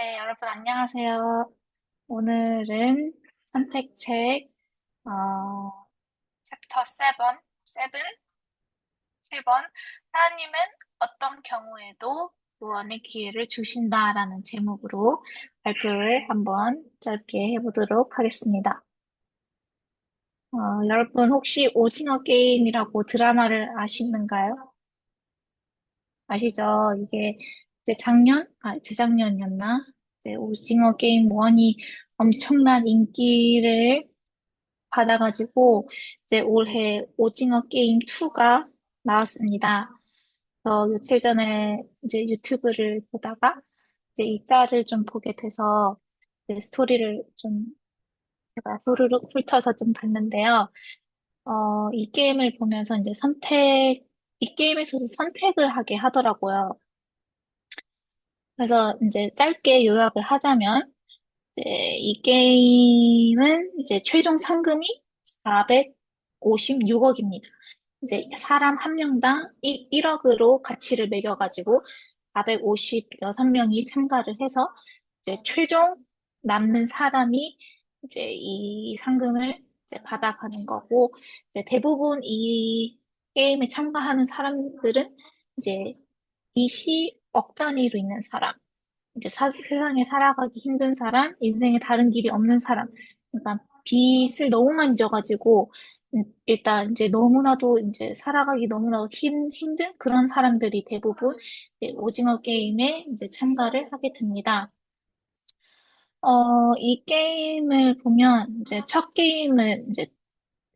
네, 여러분 안녕하세요. 오늘은 선택책 어, 챕터 7, 7, 7번 하나님은 어떤 경우에도 구원의 기회를 주신다라는 제목으로 발표를 한번 짧게 해보도록 하겠습니다. 어, 여러분 혹시 오징어 게임이라고 드라마를 아시는가요? 아시죠? 이게 이제 작년, 아, 재작년이었나? 이제 오징어 게임 1이 엄청난 인기를 받아가지고, 이제 올해 오징어 게임 2가 나왔습니다. 저 며칠 전에 이제 유튜브를 보다가, 이제 이 짤을 좀 보게 돼서, 이제 스토리를 좀 제가 후루룩 훑어서 좀 봤는데요. 어, 이 게임을 보면서 이제 선택, 이 게임에서도 선택을 하게 하더라고요. 그래서 이제 짧게 요약을 하자면, 이제 이 게임은 이제 최종 상금이 456억입니다. 이제 사람 한 명당 1억으로 가치를 매겨가지고 456명이 참가를 해서 이제 최종 남는 사람이 이제 이 상금을 이제 받아가는 거고, 이제 대부분 이 게임에 참가하는 사람들은 이제 빚이 억 단위로 있는 사람, 이제 사- 세상에 살아가기 힘든 사람, 인생에 다른 길이 없는 사람, 그러니까 빚을 너무 많이 져가지고 음, 일단 이제 너무나도 이제 살아가기 너무나도 힘, 힘든 그런 사람들이 대부분 이제 오징어 게임에 이제 참가를 하게 됩니다. 어, 이 게임을 보면 이제 첫 게임은 이제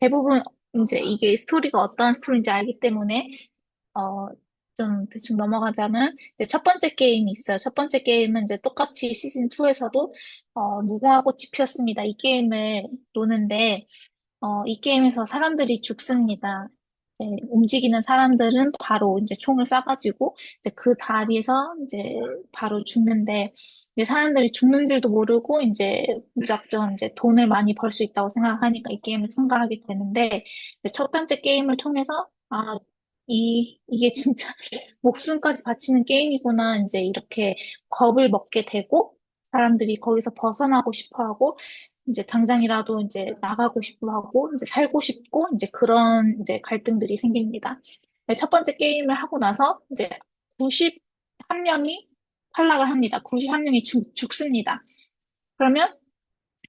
대부분 이제 이게 스토리가 어떤 스토리인지 알기 때문에 어, 좀 대충 넘어가자면, 이제 첫 번째 게임이 있어요. 첫 번째 게임은 이제 똑같이 시즌 2에서도, 어, 무궁화 꽃이 피었습니다. 이 게임을 노는데, 어, 이 게임에서 사람들이 죽습니다. 네, 움직이는 사람들은 바로 이제 총을 쏴가지고, 이제 그 다리에서 이제 바로 죽는데, 이제 사람들이 죽는 줄도 모르고, 이제 무작정 이제 돈을 많이 벌 수 있다고 생각하니까 이 게임을 참가하게 되는데, 첫 번째 게임을 통해서, 아, 이, 이게 진짜 목숨까지 바치는 게임이구나, 이제 이렇게 겁을 먹게 되고, 사람들이 거기서 벗어나고 싶어 하고, 이제 당장이라도 이제 나가고 싶어 하고, 이제 살고 싶고, 이제 그런 이제 갈등들이 생깁니다. 네, 첫 번째 게임을 하고 나서 이제 91명이 탈락을 합니다. 91명이 죽, 죽습니다. 그러면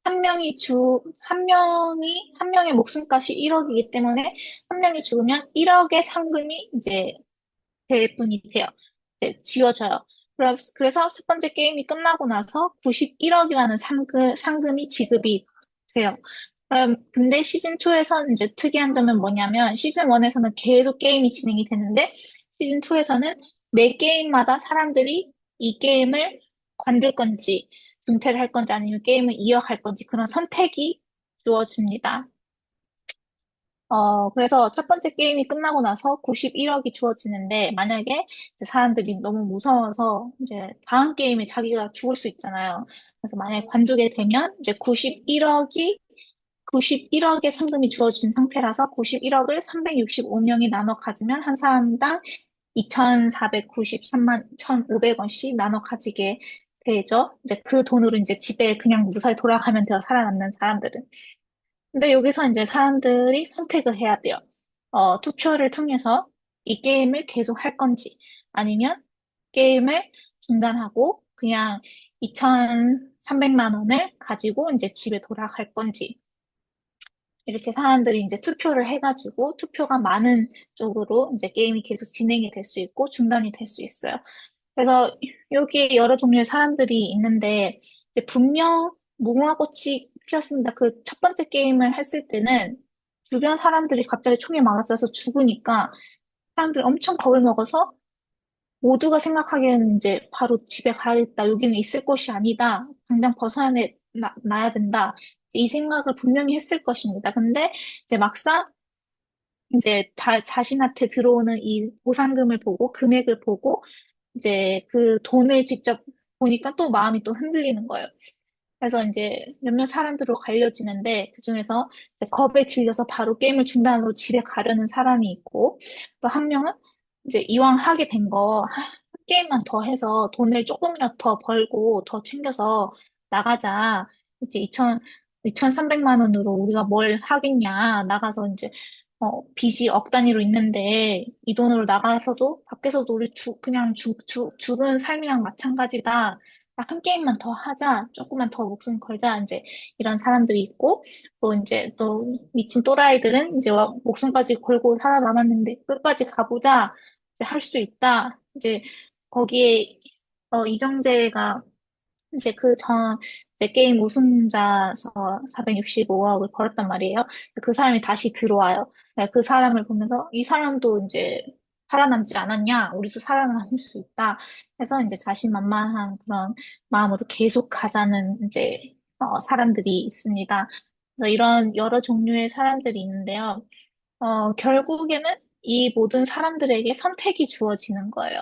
한 명이 죽, 한 명이, 한 명의 목숨값이 1억이기 때문에 한 명이 죽으면 1억의 상금이 이제 배분이 돼요. 이제 지워져요. 그래서 첫 번째 게임이 끝나고 나서 91억이라는 상금, 상금이 지급이 돼요. 근데 시즌 2에서는 이제 특이한 점은 뭐냐면 시즌 1에서는 계속 게임이 진행이 되는데 시즌 2에서는 매 게임마다 사람들이 이 게임을 관둘 건지 은퇴를 할 건지 아니면 게임을 이어갈 건지 그런 선택이 주어집니다. 어, 그래서 첫 번째 게임이 끝나고 나서 91억이 주어지는데, 만약에 사람들이 너무 무서워서 이제 다음 게임에 자기가 죽을 수 있잖아요. 그래서 만약에 관두게 되면 이제 91억이 91억의 상금이 주어진 상태라서 91억을 365명이 나눠 가지면 한 사람당 2,493만 1,500원씩 나눠 가지게 되죠. 이제 그 돈으로 이제 집에 그냥 무사히 돌아가면 돼요. 살아남는 사람들은. 근데 여기서 이제 사람들이 선택을 해야 돼요. 어, 투표를 통해서 이 게임을 계속 할 건지, 아니면 게임을 중단하고 그냥 2,300만 원을 가지고 이제 집에 돌아갈 건지. 이렇게 사람들이 이제 투표를 해가지고 투표가 많은 쪽으로 이제 게임이 계속 진행이 될 수 있고 중단이 될 수 있어요. 그래서 여기 여러 종류의 사람들이 있는데 이제 분명 무궁화 꽃이 피었습니다. 그 첫 번째 게임을 했을 때는 주변 사람들이 갑자기 총에 맞아서 죽으니까 사람들이 엄청 겁을 먹어서 모두가 생각하기에는 이제 바로 집에 가야겠다. 여기는 있을 곳이 아니다. 당장 벗어나야 야 된다. 이 생각을 분명히 했을 것입니다. 근데 이제 막상 이제 자, 자신한테 들어오는 이 보상금을 보고 금액을 보고 이제 그 돈을 직접 보니까 또 마음이 또 흔들리는 거예요. 그래서 이제 몇몇 사람들로 갈려지는데 그중에서 겁에 질려서 바로 게임을 중단으로 집에 가려는 사람이 있고 또 한 명은 이제 이왕 하게 된 거 게임만 더 해서 돈을 조금이라도 더 벌고 더 챙겨서 나가자. 이제 2천, 2,300만 원으로 우리가 뭘 하겠냐. 나가서 이제, 어, 빚이 억 단위로 있는데 이 돈으로 나가서도 밖에서도 우리 죽, 그냥 죽, 죽, 죽은 삶이랑 마찬가지다. 딱한 게임만 더 하자. 조금만 더 목숨 걸자. 이제 이런 사람들이 있고 또 이제 또 미친 또라이들은 이제 와- 목숨까지 걸고 살아남았는데 끝까지 가보자. 이제 할 수 있다. 이제 거기에 어, 이정재가 이제 그 전, 이제 게임 우승자서 465억을 벌었단 말이에요. 그 사람이 다시 들어와요. 네, 그 사람을 보면서 이 사람도 이제 살아남지 않았냐? 우리도 살아남을 수 있다. 해서 이제 자신만만한 그런 마음으로 계속 가자는 이제 어, 사람들이 있습니다. 이런 여러 종류의 사람들이 있는데요. 어, 결국에는 이 모든 사람들에게 선택이 주어지는 거예요.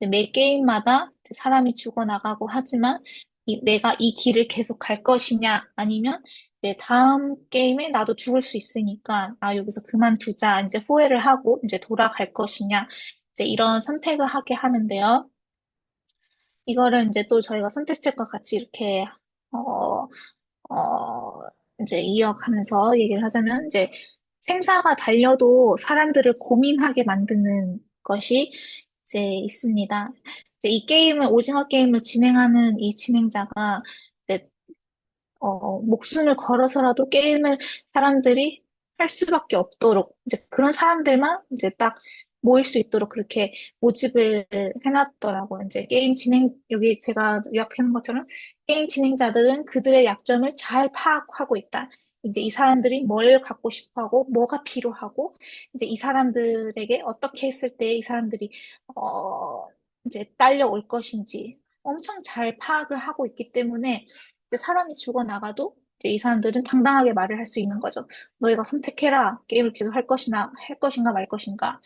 매 게임마다 사람이 죽어나가고 하지만 이- 내가 이 길을 계속 갈 것이냐 아니면 내 다음 게임에 나도 죽을 수 있으니까 아 여기서 그만두자 이제 후회를 하고 이제 돌아갈 것이냐 이제 이런 선택을 하게 하는데요. 이거를 이제 또 저희가 선택책과 같이 이렇게 어, 어, 이제 이어가면서 얘기를 하자면, 이제 생사가 달려도 사람들을 고민하게 만드는 것이 이제 있습니다. 이제 이 게임을, 오징어 게임을 진행하는 이 진행자가 이제 어, 목숨을 걸어서라도 게임을 사람들이 할 수밖에 없도록, 이제 그런 사람들만 이제 딱 모일 수 있도록 그렇게 모집을 해놨더라고요. 이제 게임 진행, 여기 제가 요약하는 것처럼 게임 진행자들은 그들의 약점을 잘 파악하고 있다. 이제 이 사람들이 뭘 갖고 싶어 하고, 뭐가 필요하고, 이제 이 사람들에게 어떻게 했을 때 이 사람들이, 어, 이제 딸려올 것인지 엄청 잘 파악을 하고 있기 때문에 이제 사람이 죽어나가도 이제 이 사람들은 당당하게 말을 할 수 있는 거죠. 너희가 선택해라. 게임을 계속 할 것이나, 할 것인가 말 것인가.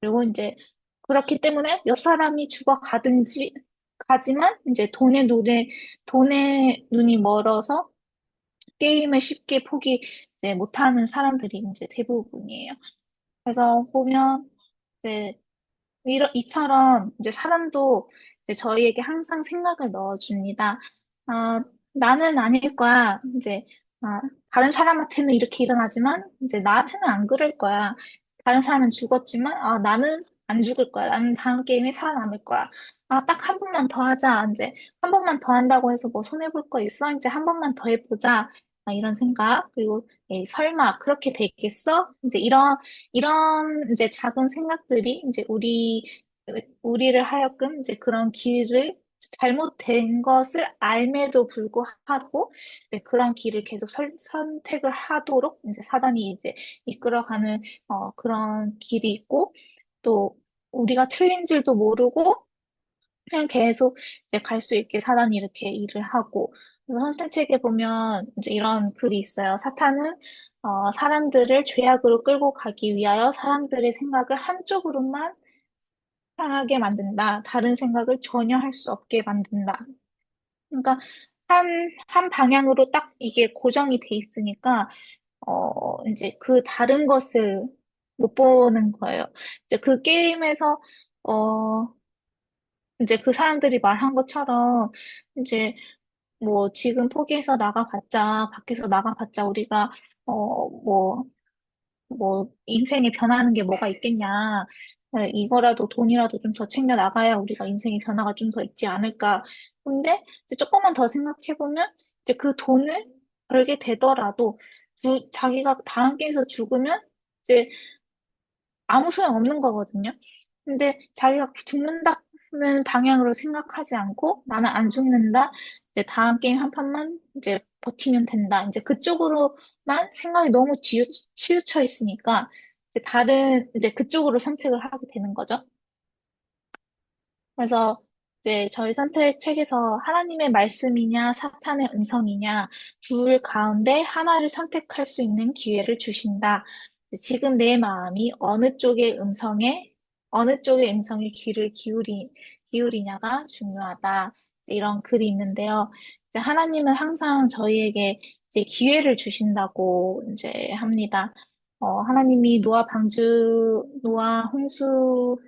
그리고 이제 그렇기 때문에 옆 사람이 죽어가든지 가지만 이제 돈의 눈에, 돈의 눈이 멀어서 게임을 쉽게 포기 이제 못하는 사람들이 이제 대부분이에요. 그래서 보면 이제 이러, 이처럼 이제 사람도 이제 저희에게 항상 생각을 넣어줍니다. 아, 나는 아닐 거야. 이제, 아, 다른 사람한테는 이렇게 일어나지만, 이제 나한테는 안 그럴 거야. 다른 사람은 죽었지만, 아, 나는 안 죽을 거야. 나는 다음 게임에 살아남을 거야. 아, 딱 한 번만 더 하자. 이제, 한 번만 더 한다고 해서 뭐 손해볼 거 있어? 이제 한 번만 더 해보자. 아, 이런 생각. 그리고, 예, 설마 그렇게 되겠어? 이제 이런, 이런 이제 작은 생각들이 이제 우리, 우리를 하여금 이제 그런 길을 잘못된 것을 알매도 불구하고 네, 그런 길을 계속 설- 선택을 하도록 이제 사단이 이제 이끌어가는 어, 그런 길이 있고 또 우리가 틀린 줄도 모르고 그냥 계속 이제 갈 수 있게 사단이 이렇게 일을 하고 그래서 선택책에 보면 이제 이런 글이 있어요. 사탄은 어, 사람들을 죄악으로 끌고 가기 위하여 사람들의 생각을 한쪽으로만 향하게 만든다. 다른 생각을 전혀 할 수 없게 만든다. 그러니까 한, 한 방향으로 딱 이게 고정이 돼 있으니까, 어, 이제 그 다른 것을 못 보는 거예요. 이제 그 게임에서, 어, 이제 그 사람들이 말한 것처럼, 이제 뭐 지금 포기해서 나가봤자, 밖에서 나가봤자 우리가, 어, 뭐, 뭐, 인생에 변하는 게 뭐가 있겠냐. 네, 이거라도 돈이라도 좀 더 챙겨 나가야 우리가 인생의 변화가 좀 더 있지 않을까. 근데 이제 조금만 더 생각해 보면 이제 그 돈을 벌게 되더라도 주, 자기가 다음 게임에서 죽으면 이제 아무 소용 없는 거거든요. 근데 자기가 죽는다 는 방향으로 생각하지 않고 나는 안 죽는다. 이제 다음 게임 한 판만 이제 버티면 된다. 이제 그쪽으로만 생각이 너무 치우, 치우쳐 있으니까 이제 다른 이제 그쪽으로 선택을 하게 되는 거죠. 그래서 이제 저희 선택 책에서 하나님의 말씀이냐 사탄의 음성이냐 둘 가운데 하나를 선택할 수 있는 기회를 주신다. 지금 내 마음이 어느 쪽의 음성에 어느 쪽의 음성에 귀를 기울이 기울이냐가 중요하다. 이런 글이 있는데요. 하나님은 항상 저희에게 기회를 주신다고 이제 합니다. 어, 하나님이 노아 방주, 노아 홍수로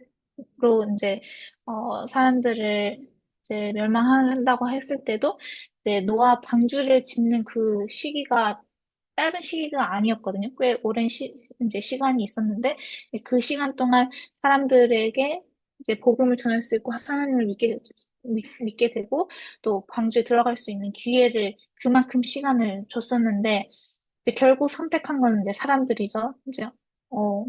이제, 어, 사람들을 이제 멸망한다고 했을 때도, 노아 방주를 짓는 그 시기가 짧은 시기가 아니었거든요. 꽤 오랜 시, 이제 시간이 있었는데, 그 시간 동안 사람들에게 이제 복음을 전할 수 있고, 하나님을 믿게, 믿, 믿게 되고, 또 방주에 들어갈 수 있는 기회를 그만큼 시간을 줬었는데, 결국 선택한 건 이제 사람들이죠. 이제, 어,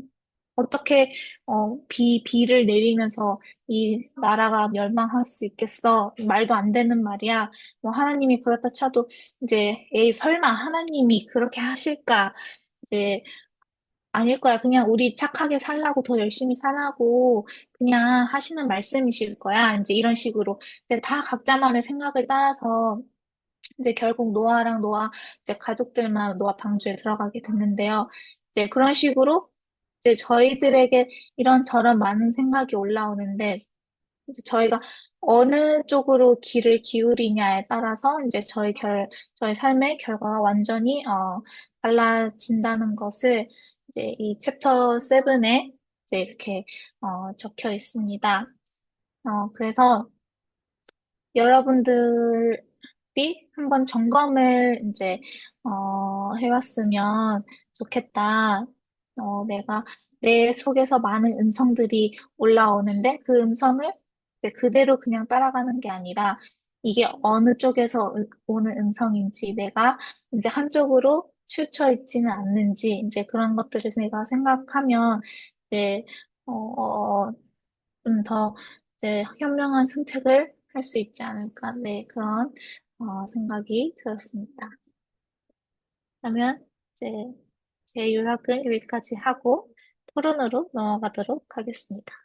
어떻게, 어, 비, 비를 내리면서 이 나라가 멸망할 수 있겠어? 말도 안 되는 말이야. 뭐 하나님이 그렇다 쳐도 이제, 에이, 설마 하나님이 그렇게 하실까? 이제, 아닐 거야. 그냥 우리 착하게 살라고 더 열심히 살라고 그냥 하시는 말씀이실 거야. 이제 이런 식으로. 근데 다 각자만의 생각을 따라서 근데 결국 노아랑 노아 이제 가족들만 노아 방주에 들어가게 됐는데요. 이제 그런 식으로 이제 저희들에게 이런저런 많은 생각이 올라오는데 이제 저희가 어느 쪽으로 귀를 기울이냐에 따라서 이제 저희 결, 저희 삶의 결과가 완전히 어, 달라진다는 것을 이제 이 챕터 7에 이제 이렇게 어, 적혀 있습니다. 어, 그래서 여러분들이 한번 점검을 이제 어, 해봤으면 좋겠다. 어, 내가 내 속에서 많은 음성들이 올라오는데 그 음성을 그대로 그냥 따라가는 게 아니라 이게 어느 쪽에서 으- 오는 음성인지 내가 이제 한쪽으로 치우쳐 있지는 않는지 이제 그런 것들을 내가 생각하면 이제 어, 좀 더 이제 현명한 선택을 할 수 있지 않을까 네 그런 어, 생각이 들었습니다. 그러면 이제 제 요약은 여기까지 하고 토론으로 넘어가도록 하겠습니다.